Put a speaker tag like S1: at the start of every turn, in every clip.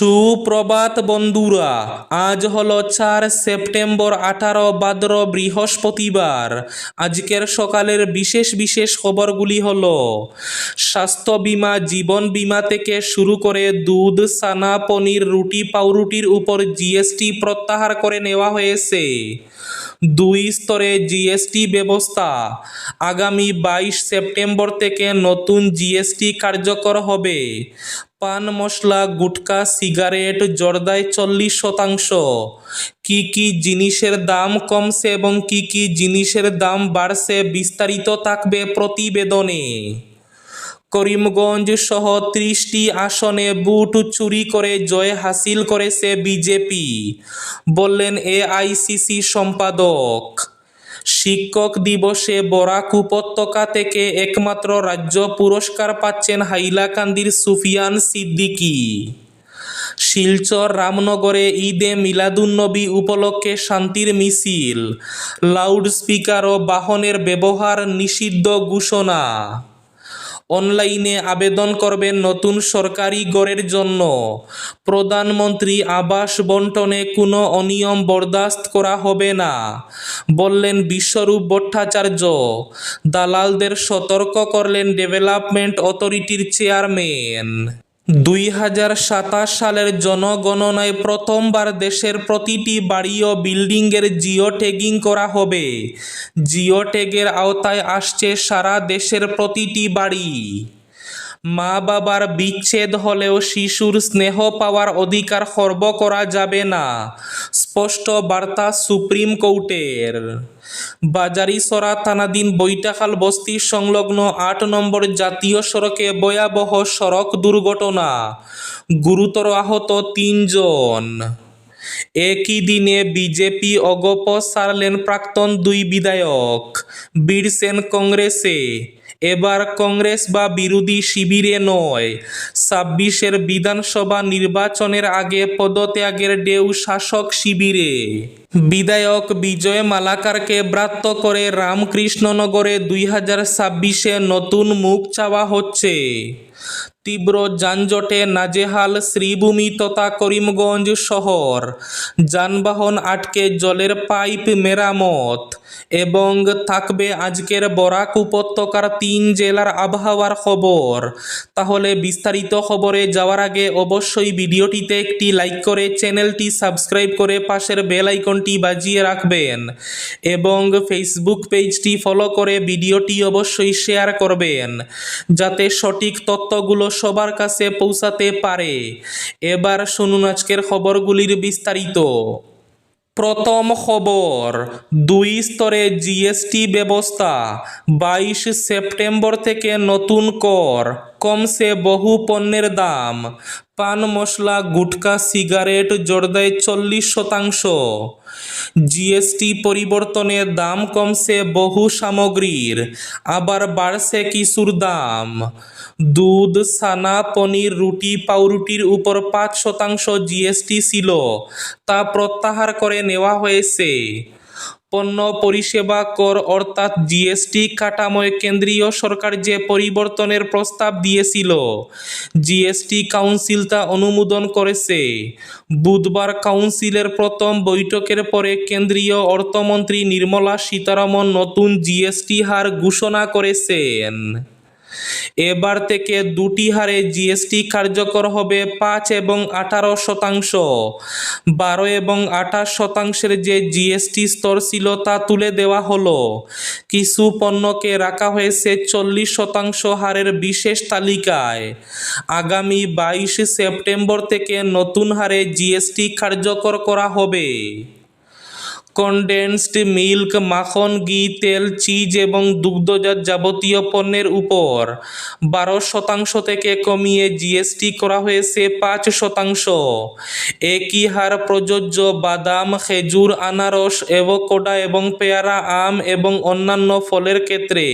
S1: সুপ্রভাত বন্ধুরা, আজ হলো চার সেপ্টেম্বর আঠারো বাদ্র বৃহস্পতিবার। আজকের সকালের বিশেষ বিশেষ খবরগুলি হল, স্বাস্থ্য বিমা, জীবন বিমা থেকে শুরু করে দুধ সানা পনির, রুটি, পাউরুটির উপর জিএসটি প্রত্যাহার করে নেওয়া হয়েছে। দুই স্তরে জিএসটি ব্যবস্থা। আগামী বাইশ সেপ্টেম্বর থেকে নতুন জিএসটি কার্যকর হবে। পান মশলা, গুটকা, সিগারেট, জর্দায় চল্লিশ শতাংশ। কি কি জিনিসের দাম কমছে এবং কি কি জিনিসের দাম বাড়ছে বিস্তারিত থাকবে প্রতিবেদনে। করিমগঞ্জ সহ ত্রিশটি আসনে বুট চুরি করে জয় হাসিল করেছে বিজেপি। বললেন এআইসিসি সম্পাদক। শিক্ষক দিবসে বরাক উপত্যকা থেকে একমাত্র রাজ্য পুরস্কার পাচ্ছেন হাইলাকান্দির সুফিয়ান সিদ্দিকী। শিলচর রামনগরে ঈদে মিলাদুন্নবী উপলক্ষে শান্তির মিছিল, লাউডস্পিকার ও বাহনের ব্যবহার নিষিদ্ধ ঘোষণা। অনলাইনে আবেদন করবেন নতুন সরকারি গড়ের জন্য। প্রধানমন্ত্রী আবাস বন্টনে কোনো অনিয়ম বরদাস্ত করা হবে না। বললেন বিশ্বরূপ ভট্টাচার্য। দালালদের সতর্ক করলেন ডেভেলপমেন্ট অথরিটির চেয়ারম্যান। দুই হাজার সাতাশ সালের জনগণনায় প্রথমবার দেশের প্রতিটি বাড়ি ও বিল্ডিংয়ের জিও ট্যাগিং করা হবে। জিও ট্যাগের আওতায় আসছে সারা দেশের প্রতিটি বাড়ি। মা বাবার বিচ্ছেদ হলেও শিশুর স্নেহ পাওয়ার অধিকার খর্ব করা যাবে না। স্পষ্ট বার্তা সুপ্রিম কোর্টের। বাজারিসরা থানাধীন বৈটাখাল বস্তি সংলগ্ন আট নম্বর জাতীয় সড়কে ভয়াবহ সড়ক দুর্ঘটনা। গুরুতর আহত তিনজন। একই দিনে বিজেপি অগপ সারলেন প্রাক্তন দুই বিধায়ক, বীরসেন কংগ্রেসে। এবার কংগ্রেস বা বিরোধী শিবিরে নয়। ছাব্বিশের বিধানসভা নির্বাচনের আগে পদত্যাগের ডেউ শাসক শিবিরে। বিধায়ক বিজয় মালাকারকে ব্রাত্য করে রামকৃষ্ণনগরে দুই হাজার ছাব্বিশে নতুন মুখ চাওয়া হচ্ছে। তীব্র যানজটে নাজেহাল শ্রীভূমি তথা করিমগঞ্জ শহর। যানবাহন আটকে জলের পাইপ মেরামত এবং থাকবে আজকের বরাক উপত্যকার তিন জেলার আবহাওয়ার খবর। তাহলে বিস্তারিত খবরে যাওয়ার আগে অবশ্যই ভিডিওটিতে একটি লাইক করে চ্যানেলটি সাবস্ক্রাইব করে পাশের বেল আইকনটি বাজিয়ে রাখবেন এবং ফেসবুক পেজটি ফলো করে ভিডিওটি অবশ্যই শেয়ার করবেন, যাতে সঠিক তথ্যগুলো সবার কাছে পৌঁছাতে পারে। এবার শুনুন আজকের খবরগুলির বিস্তারিত। প্রথম খবর, দুই স্তরে জিএসটি ব্যবস্থা, বাইশ সেপ্টেম্বর থেকে নতুন কর। কমছে বহু পণ্যের দাম। পান মশলা, গুটকা, সিগারেট, জর্দায় চল্লিশ শতাংশ। জিএসটি পরিবর্তনে দাম কমছে বহু সামগ্রীর, আবার বাড়ছে কিছুর দাম। দুধ সানা পনির, রুটি, পাউরুটির উপর পাঁচ শতাংশ জিএসটি ছিল, তা প্রত্যাহার করে নেওয়া হয়েছে। পণ্য পরিষেবা কর অর্থাৎ জিএসটি কাঠামোয় কেন্দ্রীয় সরকার যে পরিবর্তনের প্রস্তাব দিয়েছিল। জিএসটি কাউন্সিল তা অনুমোদন করেছে। বুধবার কাউন্সিলের প্রথম বৈঠকের পরে কেন্দ্রীয় অর্থমন্ত্রী নির্মলা সীতারমন নতুন জিএসটি হার ঘোষণা করেছেন। এবার থেকে দুটি হারে জিএসটি কার্যকর হবে পাঁচ এবং আঠারো শতাংশ। বারো এবং আঠাশ শতাংশের যে জিএসটি স্তর ছিল তা তুলে দেওয়া হলো। কিছু পণ্যকে রাখা হয়েছে চল্লিশ শতাংশ হারের বিশেষ তালিকায়। আগামী বাইশ সেপ্টেম্বর থেকে নতুন হারে জিএসটি কার্যকর করা হবে। কনডেন্সড মিল্ক মাখন, ঘি, তেল চিজ এবং দুগ্ধজাত যাবতীয় পণ্যের উপর। বারো শতাংশ থেকে কমিয়ে জিএসটি করা হয়েছে পাঁচ শতাংশ। একই হার প্রযোজ্য বাদাম, খেজুর, আনারস এভোকোডা এবং পেয়ারা, আম এবং অন্যান্য ফলের ক্ষেত্রে।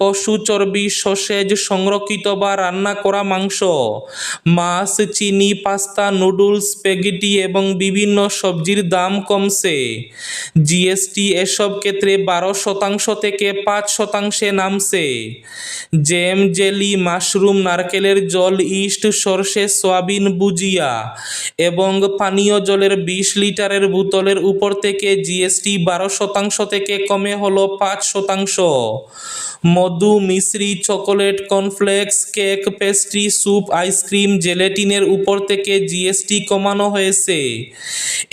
S1: পশু চর্বি সসেজ সংরক্ষিত বা রান্না করা মাংস, মাছ, চিনি, পাস্তা, নুডলস স্পেগেটি এবং বিভিন্ন সবজির দাম কমছে। জিএসটি এসব ক্ষেত্রে বারো শতাংশ থেকে পাঁচ শতাংশে নামছে। জ্যাম, জেলি, মাশরুম, নারকেলের জল, ইস্ট, সর্ষে, সয়াবিন বুজিয়া এবং পানীয় জলের বিশ লিটারের বোতলের উপর থেকে জিএসটি বারো শতাংশ থেকে কমে হলো পাঁচ শতাংশ। মধু, Misri, chocolate, cornflakes, cake, pastry, soup, ice cream, জেলেটিনের উপর থেকে জিএসটি কমানো হয়েছে।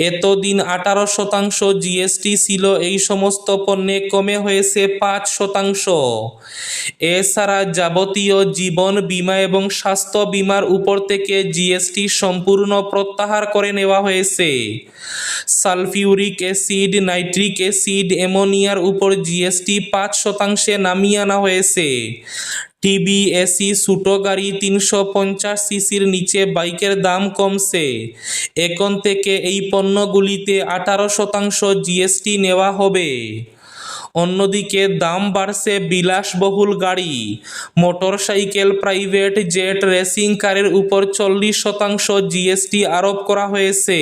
S1: এতদিন আঠারো শতাংশ জিএসটি ছিল, এই সমস্ত পণ্যে কমে হয়েছে পাঁচ শতাংশ। এছাড়া যাবতীয় জীবন বীমা এবং স্বাস্থ্য বীমার উপর থেকে জিএসটি সম্পূর্ণ প্রত্যাহার করে নেওয়া হয়েছে। সালফিউরিক অ্যাসিড, নাইট্রিক অ্যাসিড, অ্যামোনিয়ার উপর জিএসটি পাঁচ শতাংশে নামিয়ে আনা হয়েছে। টিবিএসি ছোটো গাড়ি তিনশো পঞ্চাশ সিসির নিচে বাইকের দাম কমছে। এখন থেকে এই পণ্যগুলিতে আঠারো শতাংশ জিএসটি নেওয়া হবে। অন্যদিকে দাম বাড়ছে বিলাসবহুল গাড়ি। মোটরসাইকেল, প্রাইভেট জেট রেসিং কারের উপর চল্লিশ শতাংশ জিএসটি আরোপ করা হয়েছে।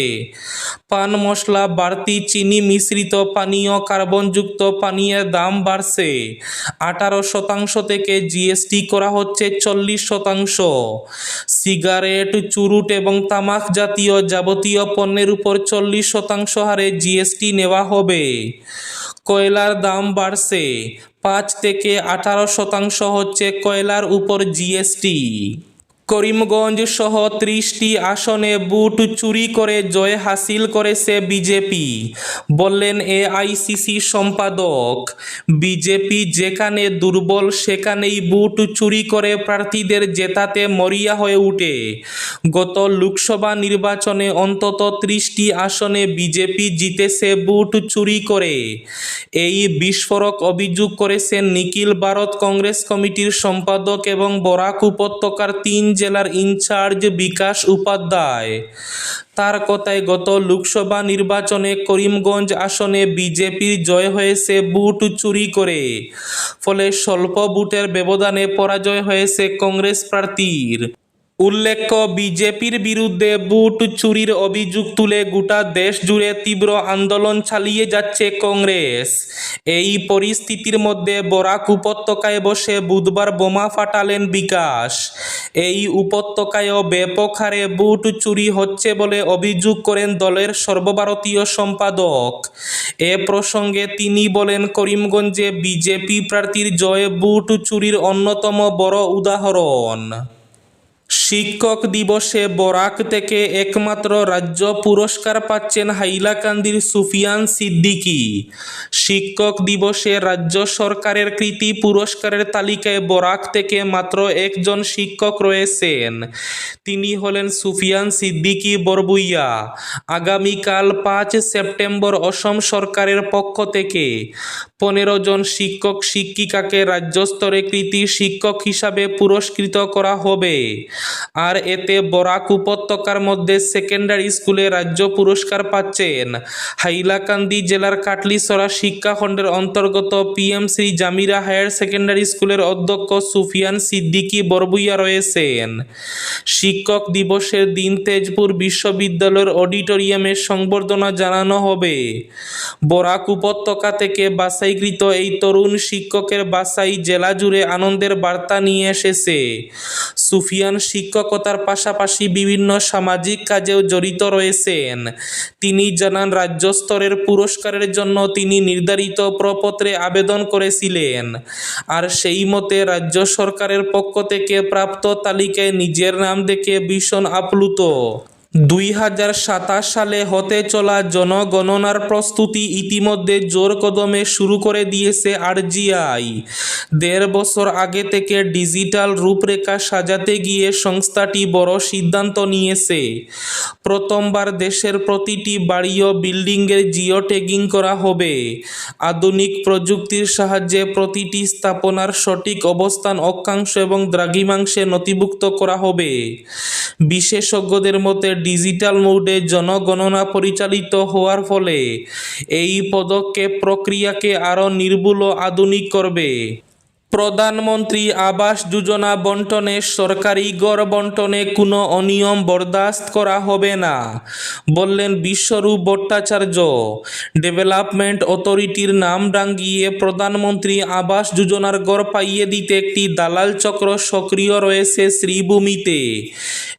S1: পান মশলা, বাড়তি চিনি মিশ্রিত পানীয়, কার্বনযুক্ত পানীয়ের দাম বাড়ছে। আঠারো শতাংশ থেকে জিএসটি করা হচ্ছে চল্লিশ শতাংশ। সিগারেট, চুরুট এবং তামাক জাতীয় যাবতীয় পণ্যের উপর চল্লিশ শতাংশ হারে জিএসটি নেওয়া হবে। কয়লার দাম বাড়ছে। পাঁচ থেকে আঠারো শতাংশ হচ্ছে কয়লার উপর জিএসটি করিমগঞ্জ সহ ত্রিশটি আসনে বুট চুরি করে জয় হাসিল করেছে বিজেপি। বললেন এআইসিসি সম্পাদক, বিজেপি যেখানে দুর্বল সেখানেই বুট চুরি করে প্রার্থীদের জেতাতে মরিয়া হয়ে উঠে। গত লোকসভা নির্বাচনে অন্তত ত্রিশটি আসনে বিজেপি জিতেছে বুট চুরি করে। এই বিস্ফোরক অভিযোগ করেছেন নিখিল ভারত কংগ্রেস কমিটির সম্পাদক এবং বরাক উপত্যকার তিন জেলার ইনচার্জ বিকাশ উপাধ্যায়। তার কথায় গত লোকসভা নির্বাচনে করিমগঞ্জ আসনে বিজেপির জয় হয়েছে, বুট চুরি করে। ফলে স্বল্প বুটের ব্যবধানে পরাজয় হয়েছে কংগ্রেস প্রার্থীর। উল্লেখ্য, বিজেপির বিরুদ্ধে বুট চুরির অভিযোগ তুলে গোটা দেশ জুড়ে তীব্র আন্দোলন চালিয়ে যাচ্ছে কংগ্রেস। এই পরিস্থিতির মধ্যে বরাক উপত্যকায় বসে বুধবার বোমা ফাটালেন বিকাশ। এই উপত্যকায়ও ব্যাপক হারে বুট চুরি হচ্ছে বলে অভিযোগ করেন দলের সর্বভারতীয় সম্পাদক। এ প্রসঙ্গে তিনি বলেন, করিমগঞ্জে বিজেপি প্রার্থীর জয় বুট চুরির অন্যতম বড় উদাহরণ। শিক্ষক দিবসে বরাক থেকে একমাত্র রাজ্য পুরস্কার পাচ্ছেন হাইলাকান্দির সুফিয়ান সিদ্দিকী। শিক্ষক দিবসে রাজ্য সরকারের কৃতি পুরস্কারের তালিকায় বরাক থেকে মাত্র একজন শিক্ষক রয়েছেন। তিনি হলেন সুফিয়ান সিদ্দিকী বরবুইয়া। আগামীকাল পাঁচ সেপ্টেম্বর অসম সরকারের পক্ষ থেকে পনেরো জন শিক্ষক শিক্ষিকাকে রাজ্য স্তরে কৃতি শিক্ষক হিসাবে পুরস্কৃত করা হবে। আর এতে বরাক উপত্যকার মধ্যে সেকেন্ডারি স্কুলে রাজ্য পুরস্কার পাচ্ছেন। হাইলাকান্দি জেলার কাটলিসরা শিক্ষাখণ্ডের অন্তর্গত পিএমসি জামিরা হায়ার সেকেন্ডারি স্কুলের অধ্যক্ষ সুফিয়ান সিদ্দিকী বরবুইয়া রয়েছেন। শিক্ষক দিবসের দিন তেজপুর বিশ্ববিদ্যালয়ের অডিটোরিয়ামে সংবর্ধনা জানানো হবে। বরাক উপত্যকা থেকে বাছাইকৃত এই তরুণ শিক্ষকের বাসাই জেলা জুড়ে আনন্দের বার্তা নিয়ে এসেছে। সুফিয়ান শিক্ষকতার পাশাপাশি বিভিন্ন সামাজিক কাজেও জড়িত রয়েছেন। তিনি জানান রাজ্য স্তরের পুরস্কারের জন্য তিনি নির্ধারিত প্রপত্রে আবেদন করেছিলেন। আর সেই মতে রাজ্য সরকারের পক্ষ থেকে প্রাপ্ত তালিকায় নিজের নাম দেখে ভীষণ আপ্লুত। দুই হাজার সাতাশ সালে হতে চলা জনগণনার প্রস্তুতি ইতিমধ্যে জোর কদমে শুরু করে দিয়েছে আরজিআই দেড় বছর আগে থেকে ডিজিটাল রূপরেখা সাজাতে গিয়ে সংস্থাটি বড় সিদ্ধান্ত নিয়েছে। প্রথমবার দেশের প্রতিটি বাড়ি ও বিল্ডিংয়ের জিও ট্যাগিং করা হবে। আধুনিক প্রযুক্তির সাহায্যে প্রতিটি স্থাপনার সঠিক অবস্থান, অক্ষাংশ এবং দ্রাঘিমাংশে নথিভুক্ত করা হবে। বিশেষজ্ঞদের মতে ডিজিটাল মোডে জনগণনা পরিচালিত হওয়ার ফলে এই পদক্ষেপ প্রক্রিয়াকে আরও নির্ভুল আধুনিক করবে। প্রধানমন্ত্রী আবাস যোজনা বন্টনে সরকারি গড় বন্টনে কোনো অনিয়ম বরদাস্ত করা হবে না, বললেন বিশ্বরূপ ভট্টাচার্য। ডেভেলপমেন্ট অথরিটির নাম ডাঙ্গিয়ে প্রধানমন্ত্রী আবাস যোজনার গড় পাইয়ে দিতে একটি দালাল চক্র সক্রিয় রয়েছে শ্রীভূমিতে।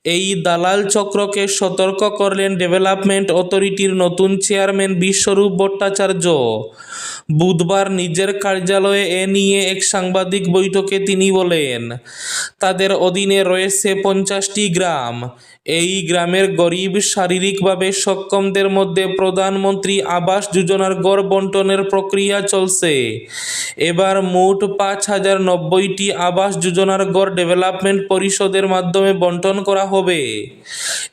S1: এই দালাল চক্রকে সতর্ক করলেন ডেভেলপমেন্ট অথরিটির নতুন চেয়ারম্যান বিশ্বরূপ ভট্টাচার্য। বুধবার নিজের কার্যালয়ে এ নিয়ে এক সাংবাদিক বৈঠকে তিনি বলেন, তাদের অধীনে রয়েছে পঞ্চাশটি গ্রাম। এই গ্রামের গরিব শারীরিকভাবে সক্ষমদের মধ্যে প্রধানমন্ত্রী আবাস যোজনার গড় বন্টনের প্রক্রিয়া চলছে। এবার মোট পাঁচ হাজার নব্বইটি আবাস যোজনার গড় ডেভেলপমেন্ট পরিষদের মাধ্যমে বন্টন করা হবে।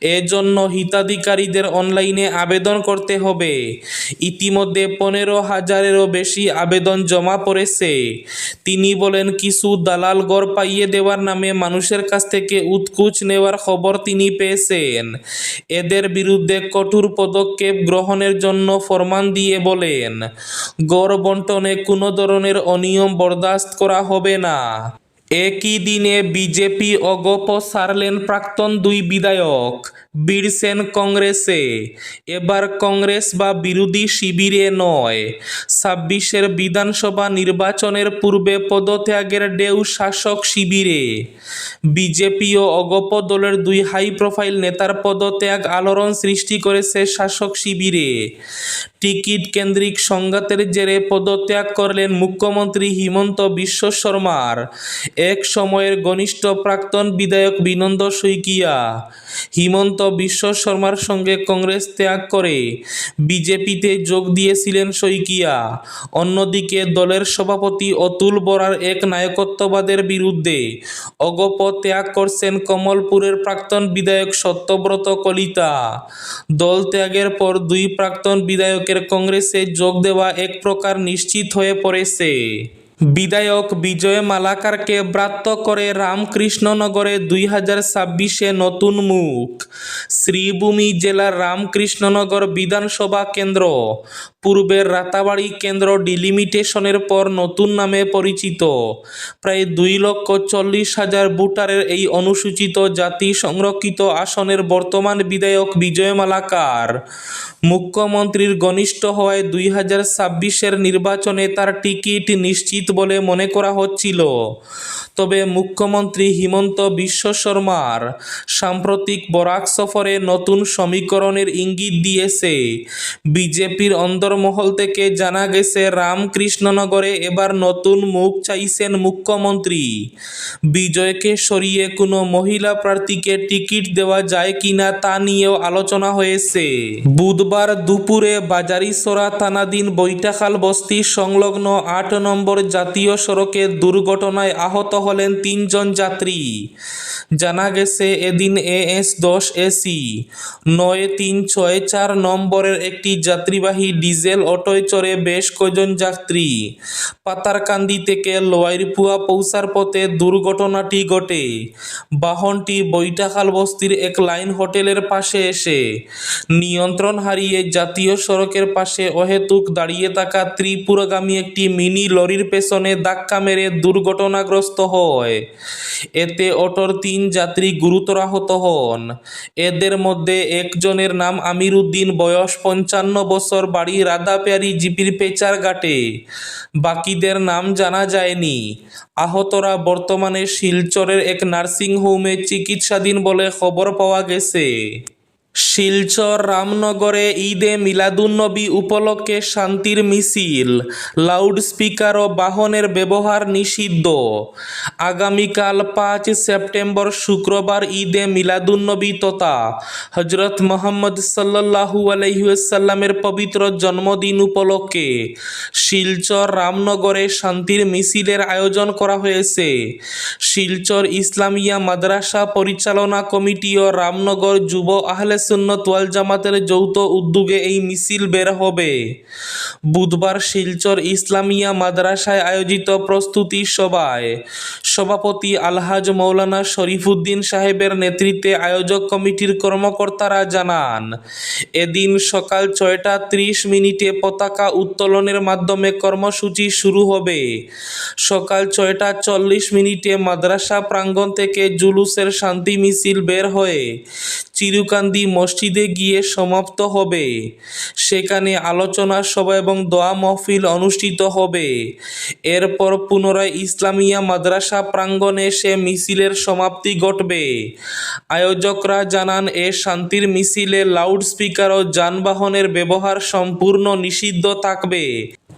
S1: এজন্য হিতাধিকারীদের অনলাইনে আবেদন করতে হবে। ইতিমধ্যে পনেরো হাজারেরও বেশি আবেদন জমা পড়েছে। তিনি বলেন, কিছু দালাল গড় পাইয়ে দেওয়ার নামে মানুষের কাছ থেকে উৎকুচ নেওয়ার খবর তিনি পেয়েছেন। এদের বিরুদ্ধে কঠোর পদক্ষেপ গ্রহণের জন্য ফরমান দিয়ে বলেন গড় বন্টনে কোনো ধরনের অনিয়ম বরদাস্ত করা হবে না। একই দিনে বিজেপি অগপ সারলেন প্রাক্তন দুই বিধায়ক বীরসেন কংগ্রেসে। এবার কংগ্রেস বা বিরোধী শিবিরে নয়। ছাব্বিশের বিধানসভা নির্বাচনের পূর্বে পদত্যাগের ডেউ শাসক শিবিরে। বিজেপি ও অগপ দলের দুই হাই প্রোফাইল নেতার পদত্যাগ আলোড়ন সৃষ্টি করেছে শাসক শিবিরে। টিকিট কেন্দ্রিক সংঘাতের জেরে পদত্যাগ করলেন মুখ্যমন্ত্রী হিমন্ত বিশ্ব শর্মার। এক সময়ের ঘনিষ্ঠ প্রাক্তন বিধায়ক বিনন্দ শইকিয়া হিমন্ত বিশ্ব শর্মার সঙ্গে কংগ্রেস ত্যাগ করে বিজেপিতে যোগ দিয়েছিলেন শইকিয়া। অন্যদিকে দলের সভাপতি অতুল বরার এক নায়কত্ববাদের বিরুদ্ধে অগপ ত্যাগ করছেন কমলপুরের প্রাক্তন বিধায়ক সত্যব্রত কলিতা। দল ত্যাগের পর দুই প্রাক্তন বিধায়কের কংগ্রেসে যোগ দেওয়া এক প্রকার নিশ্চিত হয়ে পড়েছে। বিধায়ক বিজয় মালাকারকে ব্রাত্য করে রামকৃষ্ণনগরে দুই হাজার ছাব্বিশে নতুন মুখ। শ্রীভূমি জেলার রামকৃষ্ণনগর বিধানসভা কেন্দ্র। পূর্বের রাতাবাড়ি কেন্দ্র ডিলিমিটেশনের পর নতুন নামে পরিচিত। প্রায় দুই লক্ষ চল্লিশ হাজার ভোটারের এই অনুসূচিত জাতি সংরক্ষিত আসনের বর্তমান বিধায়ক বিজয় মালাকার। মুখ্যমন্ত্রীর ঘনিষ্ঠ হওয়ায় দুই হাজার ছাব্বিশের নির্বাচনে তার টিকিট নিশ্চিত বলে মনে করা হচ্ছিল। তবে মুখ্যমন্ত্রী হিমন্ত বিশ্ব শর্মার সাম্প্রতিক বরাক সফরে নতুন সমীকরণের ইঙ্গিত দিয়েছে। বিজেপির অন্দরমহল থেকে জানা গেছে, রামকৃষ্ণনগরে এবার নতুন মুখ চাইছেন মুখ্যমন্ত্রী। বিজয়কে সরিয়ে কোনো মহিলা প্রার্থীকে টিকিট দেওয়া যায় কিনা তা নিয়েও আলোচনা হয়েছে। বুধবার দুপুরে বাজারিসরা থানাধীন বৈঠাখাল বস্তি সংলগ্ন আট নম্বর জাতীয় সড়কে দুর্ঘটনায় আহত হলেন তিনজন যাত্রী। জানা গেছে, এদিন এএস দশ এসি নয় তিন ছয় চার নম্বরের একটি যাত্রীবাহী ডিজেল অটোয় চড়ে বেশ কজন যাত্রী। পাতারকান্দি থেকে লোয়াইরপুয়া পৌঁছার পথে দুর্ঘটনাটি ঘটে। বাহনটি বৈঠাখাল বস্তির এক লাইন হোটেলের পাশে এসে নিয়ন্ত্রণ হারিয়ে জাতীয় সড়কের পাশে অহেতুক দাঁড়িয়ে থাকা ত্রিপুরাগামী একটি মিনি লরির পেছনে ধাক্কা মেরে দুর্ঘটনাগ্রস্ত হয়। এতে অটোর তিন যাত্রী গুরুতর আহত হন। এদের মধ্যে একজনের নাম আমির উদ্দিন বয়স পঞ্চান্ন বছর, বাড়ি রাধাপেয়ারি, জিপির পেচার ঘাটে। বাকিদের নাম জানা যায়নি। আহতরা বর্তমানে শিলচরের এক নার্সিং হোমে চিকিৎসাধীন বলে খবর পাওয়া গেছে। শিলচর রামনগরে ঈদে মিলাদুন্নবী উপলক্ষে শান্তির মিছিল, লাউডস্পিকার ও বাহনের ব্যবহার নিষিদ্ধ। আগামীকাল পাঁচ সেপ্টেম্বর শুক্রবার ঈদে মিলাদুন্নবী তথা হজরত মোহাম্মদ সাল্লাহু আলহিউসাল্লামের পবিত্র জন্মদিন উপলক্ষে শিলচর রামনগরে শান্তির মিছিলের আয়োজন করা হয়েছে। শিলচর ইসলামিয়া মাদ্রাসা পরিচালনা কমিটি ও রামনগর যুব আহলে সুন্নত ওয়াল জামাতের যৌথ উদ্যোগে এই মিছিল বের হবে। বুধবার শিলচর ইসলামিয়া মাদ্রাসায় আয়োজিত প্রস্তুতি সভায় সভাপতি আলহাজ মৌলানা শরীফুদ্দিন সাহেবের নেতৃত্বে আয়োজক কমিটির কর্মকর্তারা জানান, এদিন সকাল ছয়টা ত্রিশ মিনিটে পতাকা উত্তোলনের মাধ্যমে কর্মসূচি শুরু হবে। সকাল ছয়টা চল্লিশ মিনিটে মাদ্রাসা প্রাঙ্গণ থেকে জুলুসের শান্তি মিছিল বের হয়ে চিরুকান্দি মসজিদে গিয়ে সমাপ্ত হবে। সেখানে আলোচনা সভা এবং দোয়া মহফিল অনুষ্ঠিত হবে। এরপর পুনরায় ইসলামিয়া মাদ্রাসা প্রাঙ্গণে সে মিছিলের সমাপ্তি ঘটবে। আয়োজকরা জানান, এ শান্তির মিছিলে লাউডস্পিকার ও যানবাহনের ব্যবহার সম্পূর্ণ নিষিদ্ধ থাকবে।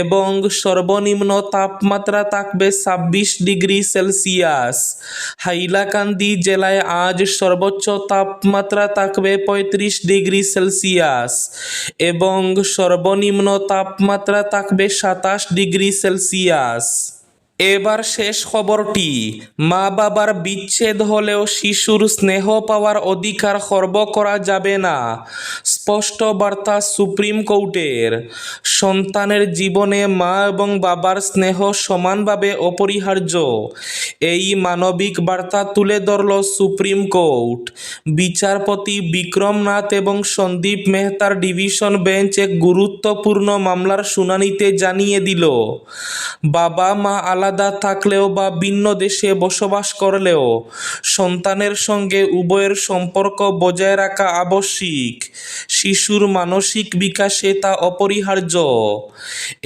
S1: এবং সর্বনিম্ন তাপমাত্রা থাকবে ছাব্বিশ ডিগ্রি সেলসিয়াস। হাইলাকান্দি জেলায় আজ সর্বোচ্চ তাপমাত্রা থাকবে পঁয়ত্রিশ ডিগ্রি সেলসিয়াস এবং সর্বনিম্ন তাপমাত্রা থাকবে সাতাশ ডিগ্রি সেলসিয়াস। এবার শেষ খবরটি, মা বাবার বিচ্ছেদ হলেও শিশুর স্নেহ পাওয়ার অধিকার খর্ব করা যাবে না। স্পষ্ট বার্তা সুপ্রিম কোর্টের। সন্তানের জীবনে মা এবং বাবার স্নেহ সমানভাবে অপরিহার্য। এই মানবিক বার্তা তুলে ধরল সুপ্রিম কোর্ট। বিচারপতি বিক্রম নাথ এবং সন্দীপ মেহতার ডিভিশন বেঞ্চ এক গুরুত্বপূর্ণ মামলার শুনানিতে জানিয়ে দিল, বাবা মা আলাদা থাকলেও বা ভিন্ন দেশে বসবাস করলেও সন্তানের সঙ্গে উভয়ের সম্পর্ক বজায় রাখা আবশ্যিক। শিশুর মানসিক বিকাশে তা অপরিহার্য।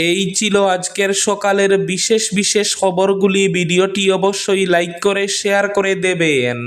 S1: এই ছিল আজকের সকালের বিশেষ বিশেষ খবরগুলি। ভিডিওটি অবশ্যই লাইক করে, শেয়ার করে দেবেন।